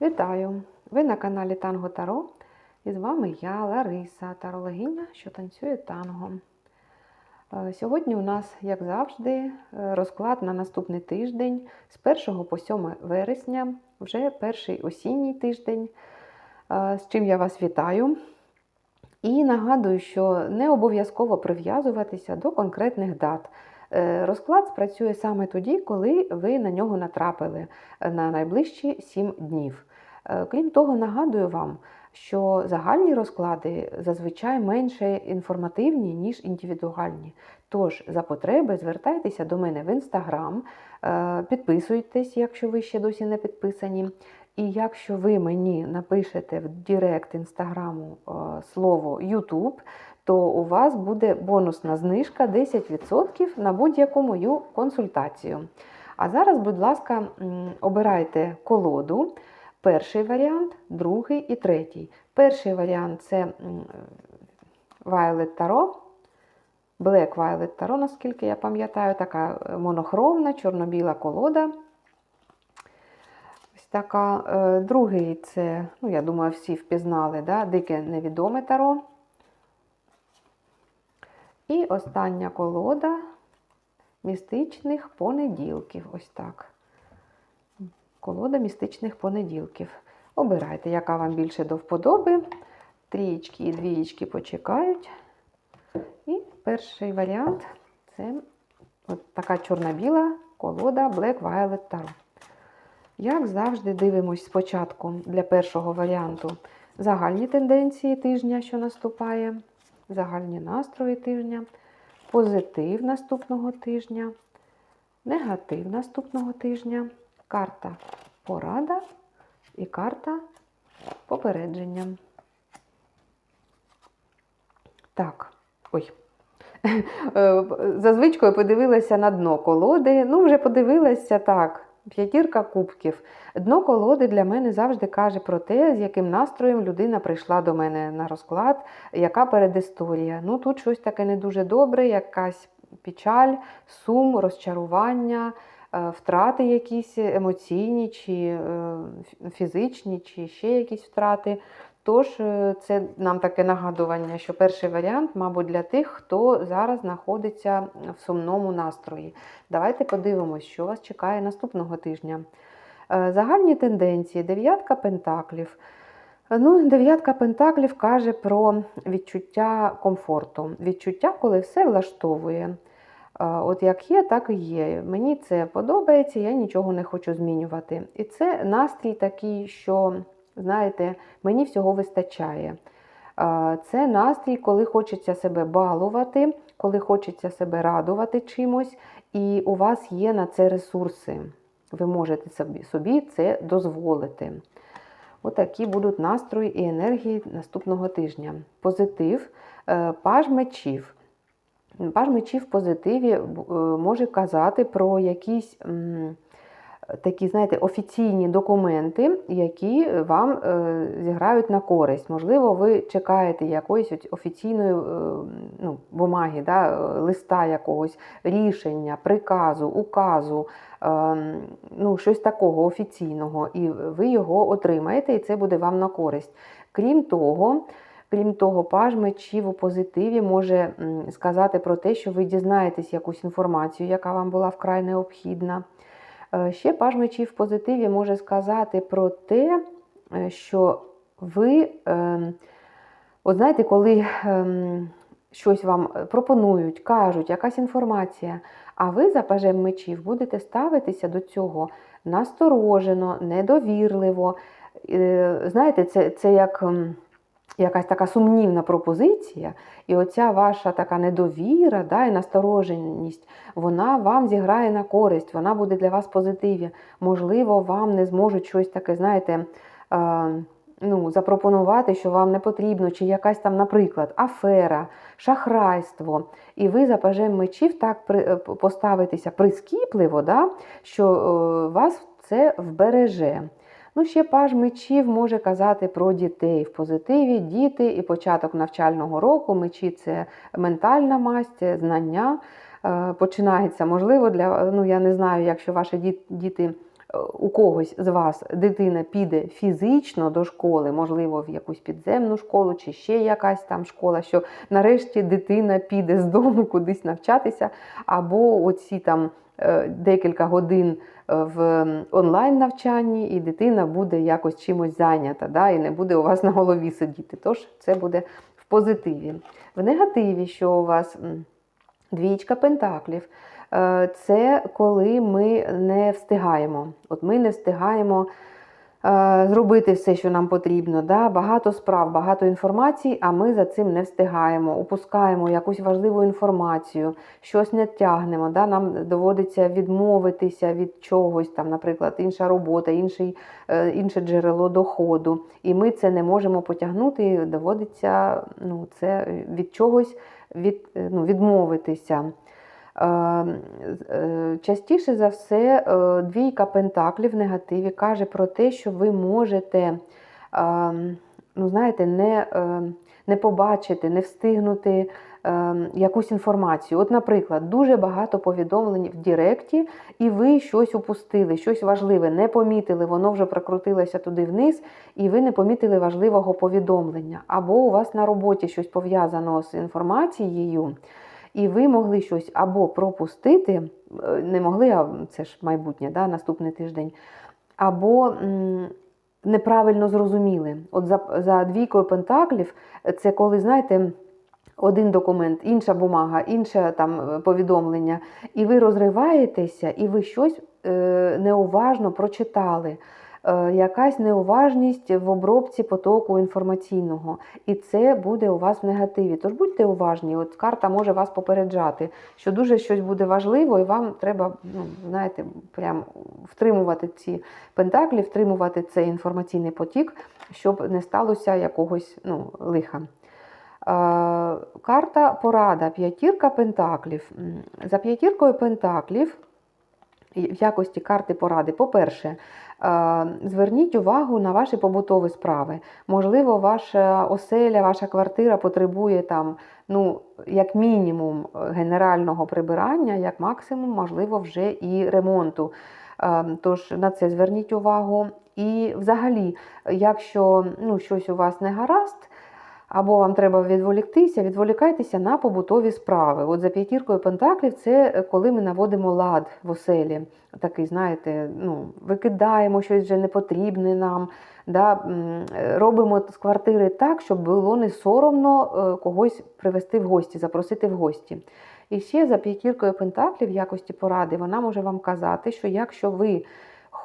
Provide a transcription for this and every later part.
Вітаю! Ви на каналі Танго Таро. І з вами я, Лариса, тарологиня, що танцює танго. Е, Сьогодні у нас, як завжди, е, розклад на наступний тиждень з 1 по 7 вересня, вже перший осінній тиждень, е, з чим я вас вітаю. І нагадую, що не обов'язково прив'язуватися до конкретних дат. Е, Розклад спрацює саме тоді, коли ви на нього натрапили е, на найближчі 7 днів. Е, Крім того, нагадую вам, що загальні розклади зазвичай менше інформативні, ніж індивідуальні. Тож, за потреби, звертайтеся до мене в інстаграм, підписуйтесь, якщо ви ще досі не підписані. І якщо ви мені напишете в Директ інстаграму слово YouTube, то у вас буде бонусна знижка 10% на будь-яку мою консультацію. А зараз, будь ласка, обирайте колоду. Перший варіант, другий і третій. Перший варіант це Violet Tarot. Black Violet Tarot, наскільки я пам'ятаю, така е, монохромна, чорно-біла колода. Ось така. Е, Другий це, ну, я думаю, всі впізнали, да? дике невідоме таро. І остання колода містичних понеділків. Ось так. Колода містичних понеділків. Обирайте, яка вам більше до вподоби. Трієчки і двієчки почекають. І перший варіант це от така чорно-біла колода Black Violet Tarot. Як завжди, дивимось спочатку для першого варіанту загальні тенденції тижня, що наступає, загальні настрої тижня, позитив наступного тижня, негатив наступного тижня, карта порада і карта попередження. Так, ой. Е, Зазвичкою подивилася на дно колоди. Ну, вже подивилася так. П'ятірка кубків. Дно колоди для мене завжди каже про те, з яким настроєм людина прийшла до мене на розклад, яка передісторія. Ну, тут щось таке не дуже добре, якась печаль, сум, розчарування, е, втрати якісь емоційні, чи е, фізичні, чи ще якісь втрати. Тож, е, це нам таке нагадування, що перший варіант, мабуть, для тих, хто зараз знаходиться в сумному настрої. Давайте подивимось, що вас чекає наступного тижня. Е, Загальні тенденції, дев'ятка пентаклів. Ну, дев'ятка пентаклів каже про відчуття комфорту, відчуття, коли все влаштовує. Е, От як є, так і є. Мені це подобається, я нічого не хочу змінювати. І це настрій такий, що, знаєте, мені всього вистачає. Це настрій, коли хочеться себе балувати, коли хочеться себе радувати чимось, і у вас є на це ресурси. Ви можете собі, це дозволити. Отакі будуть настрої і енергії наступного тижня. Позитив, е, паж мечів. Паж мечів в позитиві е, може казати про якісь такі, знаєте, офіційні документи, які вам е, зіграють на користь. Можливо, ви чекаєте якоїсь офіційної е, ну, бумаги, да, е, листа якогось рішення, приказу, указу, е, ну, щось такого офіційного, і ви його отримаєте, і це буде вам на користь. Крім того, Крім того, паж мечів у позитиві може сказати про те, що ви дізнаєтесь якусь інформацію, яка вам була вкрай необхідна. Е, Ще паж мечів в позитиві може сказати про те, е, що ви, ем, от знаєте, коли ем, щось вам пропонують, кажуть, якась інформація, а ви за пажем мечів будете ставитися до цього насторожено, недовірливо. Е, Знаєте, це, це як. Якась така сумнівна пропозиція, і оця ваша така недовіра да, і настороженість, вона вам зіграє на користь, вона буде для вас позитиві. Можливо, вам не зможуть щось таке, знаєте, е, ну, запропонувати, що вам не потрібно, чи якась там, наприклад, афера, шахрайство. І ви за пажем мечів так е, поставитеся прискіпливо, да, що е, вас це вбереже. Ну, ще паж мечів може казати про дітей в позитиві, діти і початок навчального року. Мечі це ментальна масть, знання. Е, Починається, можливо, для ну я не знаю, якщо ваші діти у когось з вас дитина піде фізично до школи, можливо, в якусь підземну школу чи ще якась там школа, що нарешті дитина піде з дому кудись навчатися, або оці там е, декілька годин е, в онлайн навчанні, і дитина буде якось чимось зайнята, да, і не буде у вас на голові сидіти. Тож це буде в позитиві. В негативі, що у вас двічка пентаклів. Е, Це коли ми не встигаємо. От ми не встигаємо е, зробити все, що нам потрібно. Да? Багато справ, багато інформації, а ми за цим не встигаємо. Упускаємо якусь важливу інформацію, щось не тягнемо. Да? Нам доводиться відмовитися від чогось, там, наприклад, інша робота, інший, е, інше джерело доходу. І ми це не можемо потягнути, доводиться ну, це від чогось від, е, ну, відмовитися. Е, е, Частіше за все, е, двійка пентаклів в негативі каже про те, що ви можете е, ну, знаєте, не, е, не побачити, не встигнути якусь інформацію. От, наприклад, дуже багато повідомлень в Діректі, і ви щось упустили, щось важливе, не помітили, воно вже прокрутилося туди вниз, і ви не помітили важливого повідомлення. Або у вас на роботі щось пов'язано з інформацією. І ви могли щось або пропустити, е, не могли, а це ж майбутнє, да, наступний тиждень, або неправильно зрозуміли. От за, за двійкою пентаклів, це коли, знаєте, один документ, інша бумага, інше там е, повідомлення, і ви розриваєтеся, і ви щось е, неуважно прочитали. Е, Якась неуважність в обробці потоку інформаційного, і це буде у вас в негативі. Тож будьте уважні, от карта може вас попереджати, що дуже щось буде важливо, і вам треба, ну, знаєте, прям втримувати ці пентаклі, втримувати цей інформаційний потік, щоб не сталося якогось ну, лиха. Е, Карта порада, п'ятірка пентаклів. За п'ятіркою пентаклів в якості карти поради. По-перше, е, зверніть увагу на ваші побутові справи. Можливо, ваша оселя, ваша квартира потребує там, ну, як мінімум, генерального прибирання, як максимум, можливо, вже і ремонту. Е, Тож на це зверніть увагу. І взагалі, якщо ну, щось у вас не гаразд, або вам треба відволіктися, відволікайтеся на побутові справи. От за п'ятіркою пентаклів це е, коли ми наводимо лад в оселі. Такий, знаєте, ну, викидаємо щось вже непотрібне нам, да, е, робимо з квартири так, щоб було не соромно е, когось привезти в гості, запросити в гості. І ще за п'ятіркою пентаклів в якості поради вона може вам казати, що якщо ви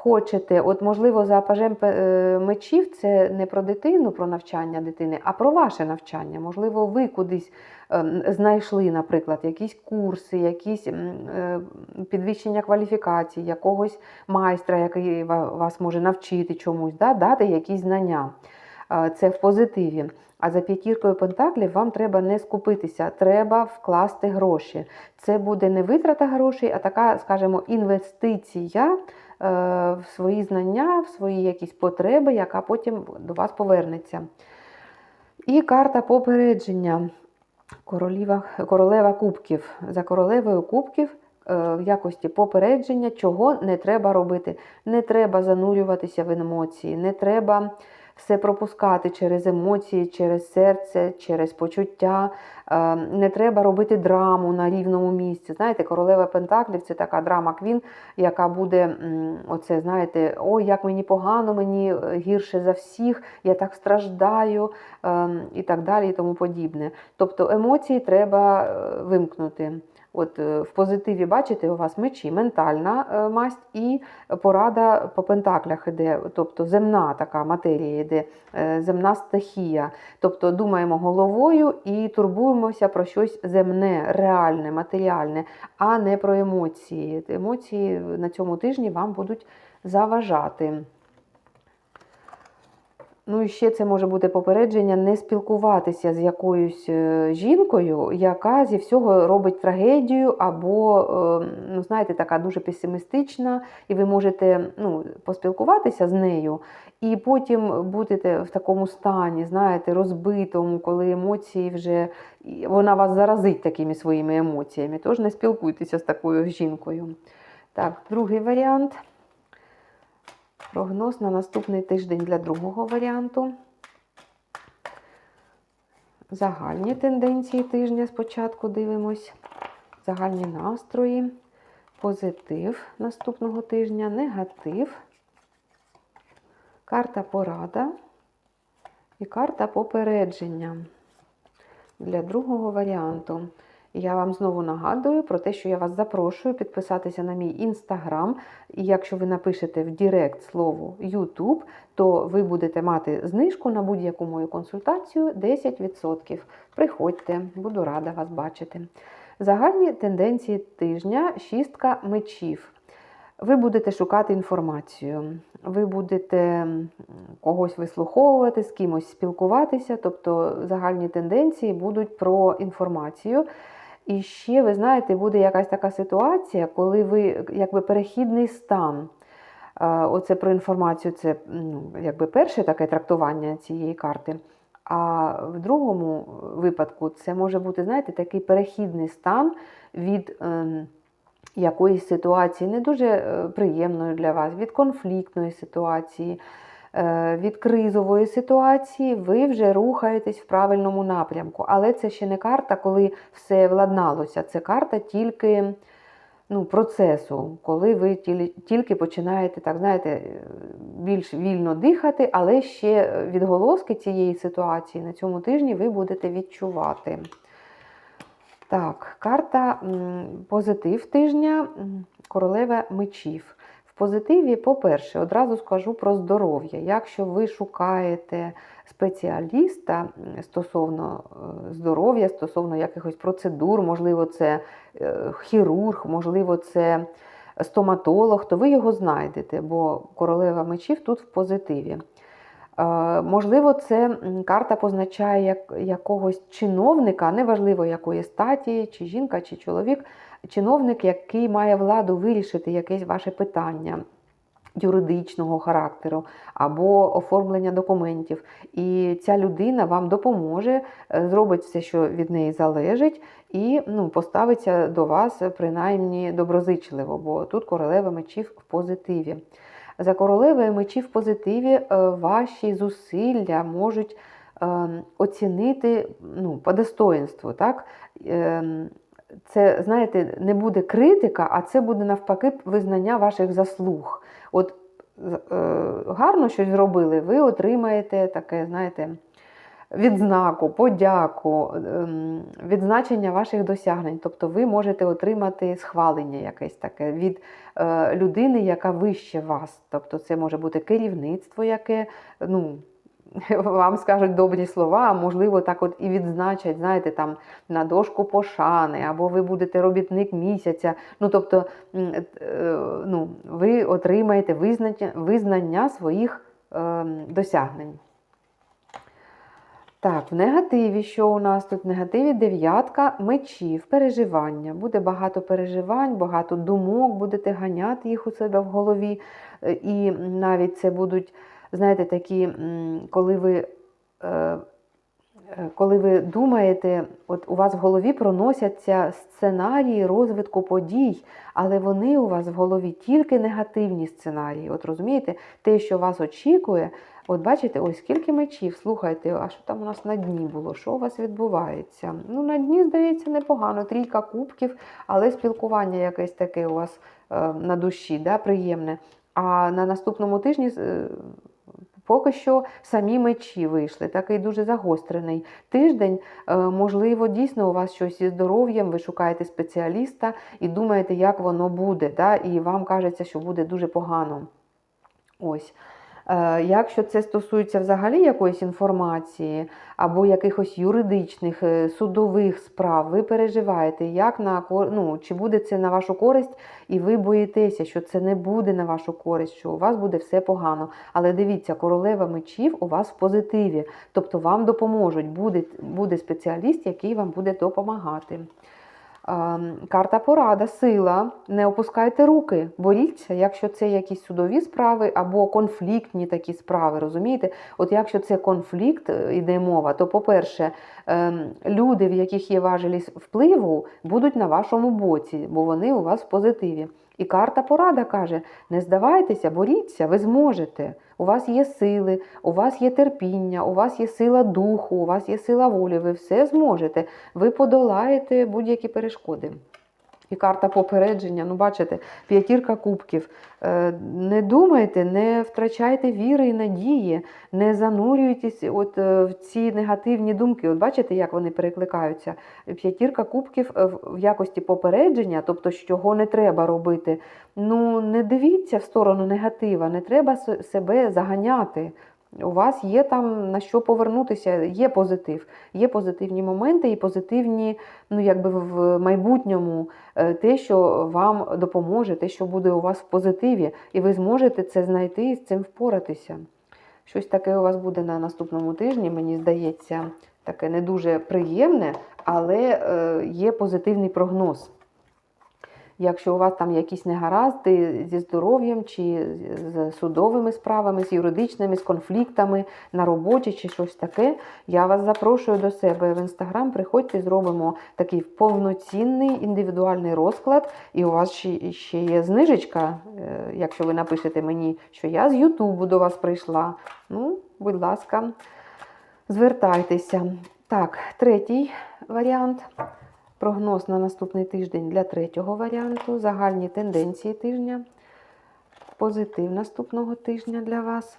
хочете, от можливо, за пажем е, мечів це не про дитину, про навчання дитини, а про ваше навчання. Можливо, ви кудись ем, знайшли, наприклад, якісь курси, якісь е, підвищення кваліфікації, якогось майстра, який вас може навчити чомусь, да, дати якісь знання. Е, Це в позитиві. А за п'ятіркою пентаклів вам треба не скупитися, треба вкласти гроші. Це буде не витрата грошей, а така, скажімо, інвестиція в свої знання, в свої якісь потреби, яка потім до вас повернеться. І карта попередження. Королева, королева кубків. За королевою кубків е, в якості попередження, чого не треба робити. Не треба занурюватися в емоції, не треба все пропускати через емоції, через серце, через почуття. Е, Не треба робити драму на рівному місці. Знаєте, королева Пентаклів це така драма Квін, яка буде оце, знаєте, ой, як мені погано, мені е, гірше за всіх, я так страждаю ем, і так далі, і тому подібне. Тобто емоції треба е, вимкнути. От е, в позитиві, бачите, у вас мечі, ментальна масть і порада по пентаклях іде, тобто земна така матерія йде, земна стихія. Тобто думаємо головою і турбуємося про щось земне, реальне, матеріальне, а не про емоції. Емоції на цьому тижні вам будуть заважати. Ну і ще це може бути попередження не спілкуватися з якоюсь е, жінкою, яка зі всього робить трагедію, або, е, ну, знаєте, така дуже песимістична, і ви можете ну, поспілкуватися з нею, і потім будете в такому стані, знаєте, розбитому, коли емоції вже вона вас заразить такими своїми емоціями. Тож не спілкуйтеся з такою жінкою. Так, другий варіант. Прогноз на наступний тиждень для другого варіанту. Загальні тенденції тижня спочатку дивимось. Загальні настрої, позитив наступного тижня, негатив, карта порада і карта попередження для другого варіанту. Я вам знову нагадую про те, що я вас запрошую підписатися на мій інстаграм. І якщо ви напишете в Директ слово YouTube, то ви будете мати знижку на будь-яку мою консультацію 10%. Приходьте, буду рада вас бачити. Загальні тенденції тижня шістка мечів. Ви будете шукати інформацію, ви будете когось вислуховувати, з кимось спілкуватися, тобто загальні тенденції будуть про інформацію. І ще, ви знаєте, буде якась така ситуація, коли ви якби перехідний стан. Е, Оце про інформацію, це ну, якби перше таке трактування цієї карти. А в другому випадку це може бути, знаєте, такий перехідний стан від ем, якоїсь ситуації не дуже е, приємної для вас, від конфліктної ситуації, е, від кризової ситуації, ви вже рухаєтесь в правильному напрямку. Але це ще не карта, коли все владналося. Це карта тільки ну, процесу, коли ви тільки починаєте, так знаєте, е, більш вільно дихати, але ще відголоски цієї ситуації на цьому тижні ви будете відчувати. Так, карта позитив тижня, королева мечів. Позитиві, по-перше, одразу скажу про здоров'я. Якщо ви шукаєте спеціаліста стосовно е, здоров'я, стосовно якихось процедур, можливо, це е, хірург, можливо, це стоматолог, то ви його знайдете, бо королева мечів тут в позитиві. Е, Можливо, це карта позначає якогось чиновника, неважливо якої статі, чи жінка, чи чоловік, чиновник, який має владу вирішити якесь ваше питання юридичного характеру або оформлення документів. І ця людина вам допоможе, е, зробить все, що від неї залежить, і ну, поставиться до вас принаймні доброзичливо, бо тут королева мечів в позитиві. За королевою мечі в позитиві е, ваші зусилля можуть е, оцінити ну, по достоинству. Так? Ем, Це, знаєте, не буде критика, а це буде навпаки визнання ваших заслуг. От е, гарно щось зробили, ви отримаєте таке, знаєте, відзнаку, подяку, ем, відзначення ваших досягнень. Тобто ви можете отримати схвалення якесь таке від е, людини, яка вище вас. Тобто це може бути керівництво, яке ну, вам скажуть добрі слова, а можливо, так от і відзначать, знаєте, там на дошку пошани, або ви будете робітник місяця. Ну, тобто, е, ну, ви отримаєте визнання, визнання своїх ем, досягнень. Так, в негативі, що у нас тут? В негативі дев'ятка мечів, переживання. Буде багато переживань, багато думок, будете ганяти їх у себе в голові. Е, І навіть це будуть, знаєте, такі, коли ви. Е, Коли ви думаєте, от у вас в голові проносяться сценарії розвитку подій, але вони у вас в голові тільки негативні сценарії. От розумієте, те, що вас очікує, От бачите, ось скільки мечів, слухайте, а що там у нас на дні було? Що у вас відбувається? Ну, на дні, здається, непогано, трійка кубків, але спілкування якесь таке у вас е, на душі, да, приємне. А на наступному тижні е, поки що самі мечі вийшли, такий дуже загострений тиждень. Е, можливо, дійсно у вас щось із здоров'ям, ви шукаєте спеціаліста і думаєте, як воно буде, да, і вам кажеться, що буде дуже погано. Ось. Е, Якщо це стосується взагалі якоїсь інформації або якихось юридичних е, судових справ, ви переживаєте, як на ну, чи буде це на вашу користь, і ви боїтеся, що це не буде на вашу користь, що у вас буде все погано. Але дивіться, королева мечів у вас в позитиві, тобто вам допоможуть, буде, буде спеціаліст, який вам буде допомагати. Карта порада, сила. Не опускайте руки, боріться, якщо це якісь судові справи або конфліктні такі справи. Розумієте? От якщо це конфлікт е, іде мова, то, по-перше, ем, люди, в яких є важелість впливу, будуть на вашому боці, бо вони у вас в позитиві. І карта порада каже: не здавайтеся, боріться, ви зможете. У вас є сили, у вас є терпіння, у вас є сила духу, у вас є сила волі, ви все зможете. Ви подолаєте будь-які перешкоди. І карта попередження, ну бачите, п'ятірка кубків. Е, Не думайте, не втрачайте віри і надії, не занурюйтесь от е, в ці негативні думки. От бачите, як вони перекликаються. П'ятірка кубків е, в в якості попередження, тобто, чого не треба робити. Ну, не дивіться в сторону негатива, не треба себе заганяти. У вас є там на що повернутися, є позитив, є позитивні моменти і позитивні, ну якби в майбутньому е, те, що вам допоможе, те, що буде у вас в позитиві, і ви зможете це знайти і з цим впоратися. Щось таке у вас буде на наступному тижні, мені здається, таке не дуже приємне, але е, є позитивний прогноз. Якщо у вас там якісь негаразди зі здоров'ям, чи з судовими справами, з юридичними, з конфліктами на роботі, чи щось таке, я вас запрошую до себе в інстаграм. Приходьте, зробимо такий повноцінний індивідуальний розклад. І у вас ще, є знижечка, е, якщо ви напишете мені, що я з Ютубу до вас прийшла. Ну, будь ласка, звертайтеся. Так, третій варіант. Прогноз на наступний тиждень для третього варіанту. Загальні тенденції тижня. Позитив наступного тижня для вас.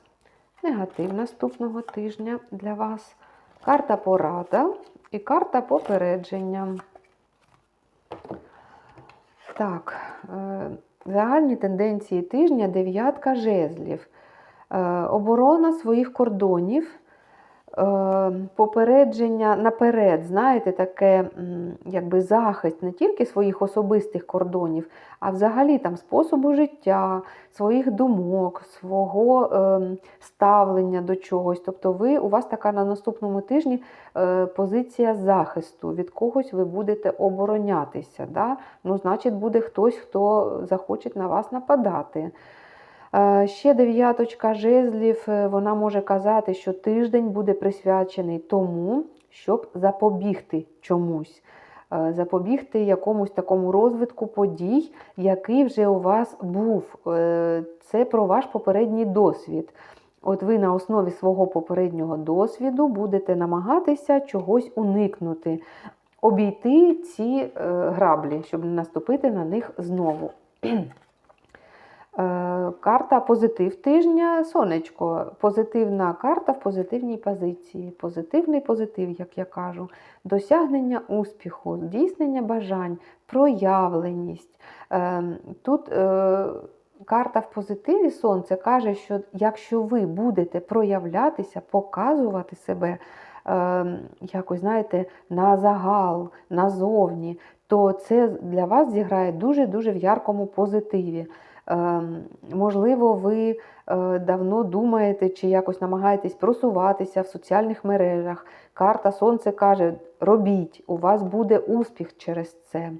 Негатив наступного тижня для вас. Карта порада і карта попередження. Так, е, загальні тенденції тижня дев'ятка жезлів. Е, Оборона своїх кордонів попередження наперед, знаєте, таке якби захист не тільки своїх особистих кордонів, а взагалі там способу життя, своїх думок, свого е, ставлення до чогось. Тобто, ви у вас така на наступному тижні е, позиція захисту. Від когось ви будете оборонятися. Да? Ну, значить, буде хтось, хто захоче на вас нападати. Е, Ще дев'яточка жезлів, е, вона може казати, що тиждень буде присвячений тому, щоб запобігти чомусь, е, запобігти якомусь такому розвитку подій, який вже у вас був. Це про ваш попередній досвід. От ви на основі свого попереднього досвіду будете намагатися чогось уникнути, обійти ці граблі, щоб не наступити на них знову. Е, Карта позитив тижня, сонечко. Позитивна карта в позитивній позиції. Позитивний позитив, як я кажу, досягнення успіху, здійснення бажань, проявленість. Е, Тут е, карта в позитиві сонце каже, що якщо ви будете проявлятися, показувати себе якось, знаєте, на загал, назовні, то це для вас зіграє дуже-дуже в яркому позитиві. Ем, Можливо, ви е, давно думаєте чи якось намагаєтесь просуватися в соціальних мережах. Карта Сонце каже: робіть, у вас буде успіх через це.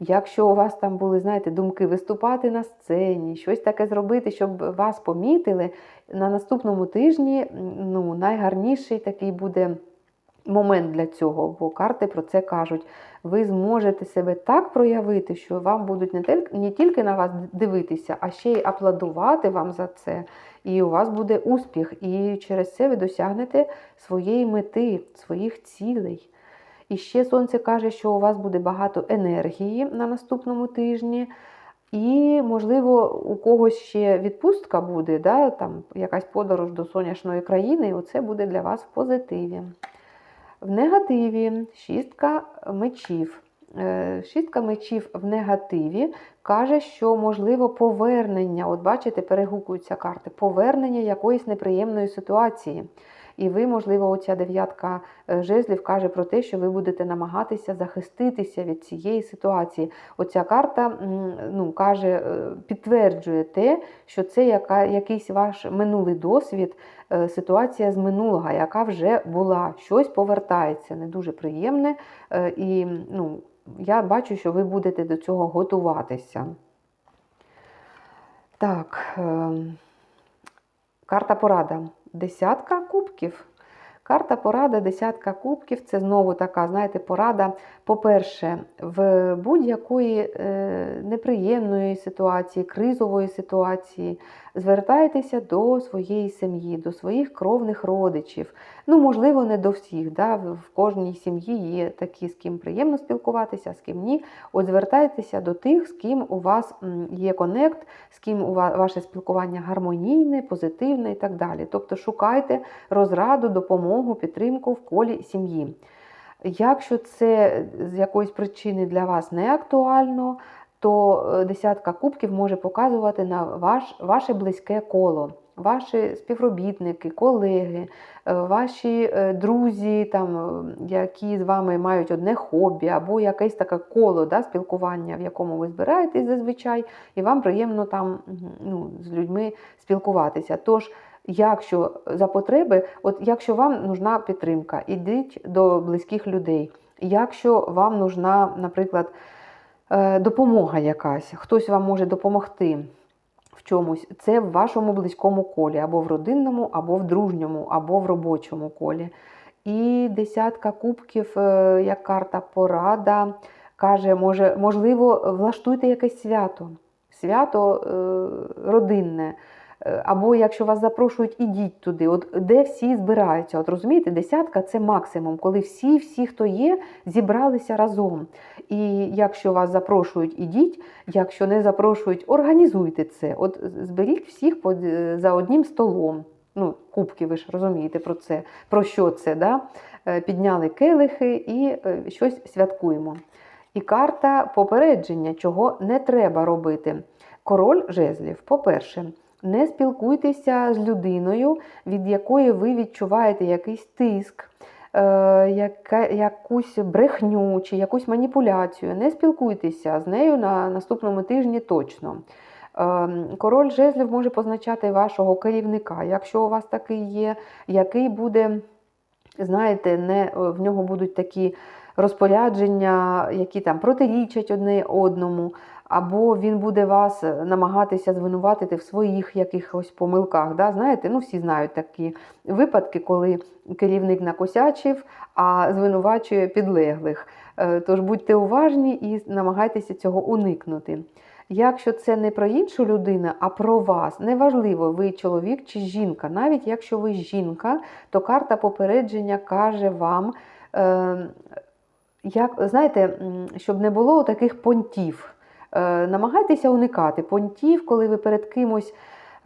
Якщо у вас там були, знаєте, думки виступати на сцені, щось таке зробити, щоб вас помітили, на наступному тижні ну, найгарніший такий буде момент для цього, бо карти про це кажуть. Ви зможете себе так проявити, що вам будуть не тільки, не тільки на вас дивитися, а ще й аплодувати вам за це. І у вас буде успіх. І через це ви досягнете своєї мети, своїх цілей. І ще сонце каже, що у вас буде багато енергії на наступному тижні. І, можливо, у когось ще відпустка буде, да, там якась подорож до сонячної країни, і оце буде для вас в позитиві. В негативі шістка мечів. Е, Шістка мечів в негативі каже, що можливо повернення, от бачите, перегукуються карти, повернення якоїсь неприємної ситуації. І ви, можливо, оця дев'ятка е, жезлів каже про те, що ви будете намагатися захиститися від цієї ситуації. Оця карта ну, каже, е, підтверджує те, що це яка, якийсь ваш минулий досвід, ситуація з минулого, яка вже була, щось повертається, не дуже приємне. е, І ну, я бачу, що ви будете до цього готуватися. Так, ем, карта порада. Десятка кубків. Карта порада, десятка кубків це знову така, знаєте, порада. По-перше, в будь-якої е, неприємної ситуації, кризової ситуації звертайтеся до своєї сім'ї, до своїх кровних родичів. Ну, можливо, не до всіх. Да? В кожній сім'ї є такі, з ким приємно спілкуватися, з ким ні. От звертайтеся до тих, з ким у вас є конект, з ким у ва- ваше спілкування гармонійне, позитивне і так далі. Тобто шукайте розраду, допомогу, підтримку в колі сім'ї. Якщо це з якоїсь причини для вас не актуально, то е, десятка кубків може показувати на ваш, ваше близьке коло, ваші співробітники, колеги, е, ваші е, друзі, там, е, які з вами мають одне хобі, або якесь таке коло да, спілкування, в якому ви збираєтесь зазвичай, і вам приємно там ну, з людьми спілкуватися. Тож, якщо за потреби, от якщо вам нужна підтримка, ідіть до близьких людей. Якщо вам нужна, наприклад, допомога якась, хтось вам може допомогти в чомусь, це в вашому близькому колі, або в родинному, або в дружньому, або в робочому колі. І десятка кубків, е, як карта порада, каже, може, можливо, влаштуйте якесь свято, свято е, родинне. Або якщо вас запрошують, ідіть туди, от де всі збираються. От розумієте, десятка це максимум, коли всі, всі, хто є, зібралися разом. І якщо вас запрошують, ідіть. Якщо не запрошують, організуйте це. От зберіть всіх е, за одним столом. Ну, кубки, ви ж розумієте про це, про що це. Да? Е, Підняли келихи і е, щось святкуємо. І карта попередження, чого не треба робити. Король жезлів, по-перше, не спілкуйтеся з людиною, від якої ви відчуваєте якийсь тиск, е, якусь брехню чи якусь маніпуляцію. Не спілкуйтеся з нею на наступному тижні точно. Е, Король жезлів може позначати вашого керівника, якщо у вас такий є, який буде, знаєте, не, в нього будуть такі розпорядження, які там протирічать одне одному, або він буде вас намагатися звинуватити в своїх якихось помилках. Да? Знаєте, ну всі знають такі випадки, коли керівник накосячив, а звинувачує підлеглих. Е, Тож будьте уважні і намагайтеся цього уникнути. Якщо це не про іншу людину, а про вас, неважливо, ви чоловік чи жінка, навіть якщо ви жінка, то карта попередження каже вам, е, як, знаєте, щоб не було таких понтів. Е, намагайтеся уникати понтів, коли ви перед кимось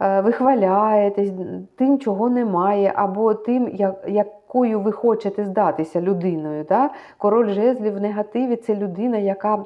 е, вихваляєтесь тим, чого немає, або тим, якою ви хочете здатися людиною. Король жезлів в негативі це людина, яка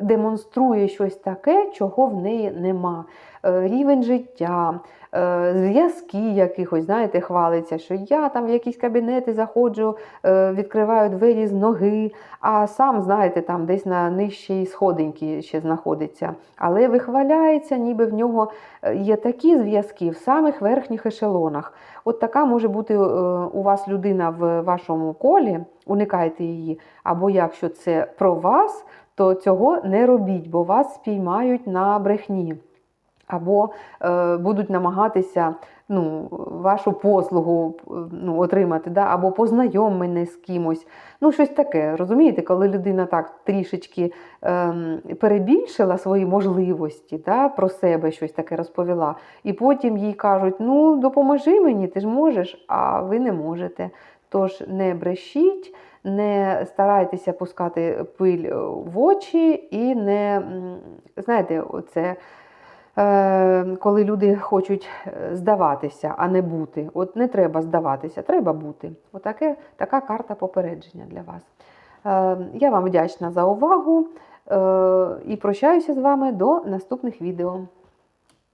демонструє щось таке, чого в неї нема. Е, рівень життя, е, зв'язки якихось, знаєте, хвалиться, що я там в якісь кабінети заходжу, е, відкриваю двері з ноги, а сам, знаєте, там десь на нижчій сходинці ще знаходиться. Але вихваляється, ніби в нього е, є такі зв'язки в самих верхніх ешелонах. От така може бути е, у вас людина в вашому колі, уникайте її. Або якщо це про вас, то цього не робіть, бо вас спіймають на брехні. Або е, будуть намагатися ну, вашу послугу е, ну, отримати, да? або познайомлене з кимось. Ну, щось таке. Розумієте, коли людина так трішечки ем, перебільшила свої можливості, да? про себе щось таке розповіла, і потім їй кажуть: ну, допоможи мені, ти ж можеш, а ви не можете. Тож не брешіть, не старайтеся пускати пиль е, в очі і не, знаєте, оце. Е, коли люди хочуть е, здаватися, а не бути. От не треба здаватися, треба бути. Отаке, така карта попередження для вас. Я вам вдячна за увагу і прощаюся з вами до наступних відео.